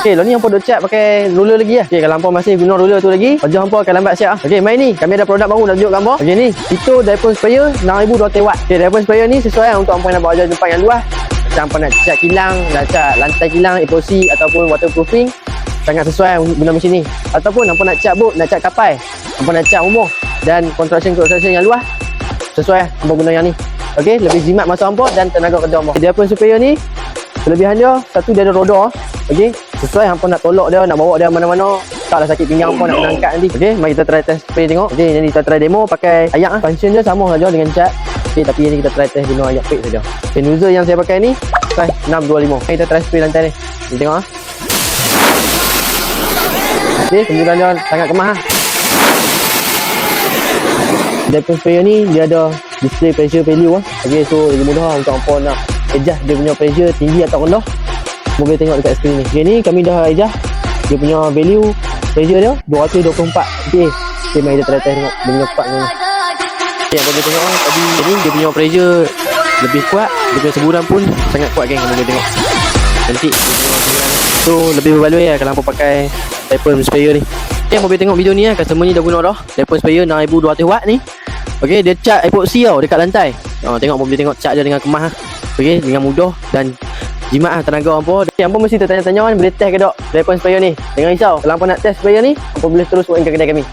Okey, lo ni hampa duk cat pakai ruler lagi lah. Okey, kalau hampa masih guna ruler tu lagi, kerja hampa akan lambat siap ah. Okey, mai ni. Kami ada produk baru nak tunjuk hampa. Okey ni, itu diaphragm sprayer 6200 watt. Okey, diaphragm sprayer ni sesuai lah untuk yang nak bawa jalan tempat yang luas. Macam hampa nak cat kilang, nak cat lantai kilang, epoxy ataupun waterproofing sangat sesuai guna mesin ni. Ataupun hampa nak cat boat, nak cat kapal, hampa nak cat rumah dan construction construction yang luas sesuai hampa guna yang ni. Okey, lebih jimat masa hampa dan tenaga kerja hampa. Diaphragm sprayer ni Kelebihan dia, satu dia ada roda. Okey, sesuai hampa nak tolak dia, nak bawa dia mana-mana. Taklah sakit pinggang hampa nak kena angkat nanti. Okey, mari kita try test spray tengok. Okey, jadi kita try demo pakai ayak ah. Function dia sama saja dengan cat. Okey, tapi ini kita try test guna ayak fake saja. Okay, nozzle yang saya pakai ni size 625. Mari kita try spray lantai ni. Kita tengok ah. Okey, kemudian dia sangat kemas ah. Diaphragm sprayer ni dia ada display pressure value ah. Okey, so lebih mudah lah untuk hampa nak adjust dia punya pressure tinggi atau rendah. Boleh tengok dekat skrin ni. Okey, ni kami dah adjust dia punya value pressure dia 224. Okey. Okey, mari kita try test tengok dia punya kuat ni. Okey, yang boleh tengok ah, tadi ni dia punya pressure lebih kuat, dia punya seburan pun sangat kuat geng boleh tengok. Cantik dia punya seburan. So, lebih berbaloi lah kalau hampa pakai diaphragm sprayer ni. Okay, yang boleh tengok video ni lah Customer ni dah guna dah Diaphragm sprayer 6200 watt ni Okay, dia cat epoxy tau dekat lantai. Oh, tengok boleh tengok cat dia dengan kemas lah. Okay, dengan mudah dan jimat lah tenaga hampa. Okay, hampa mesti tertanya-tanya kan boleh test ke tak diaphragm sprayer ni. Jangan risau. Kalau hampa nak test sprayer ni, hampa boleh terus buat ke kedai kami.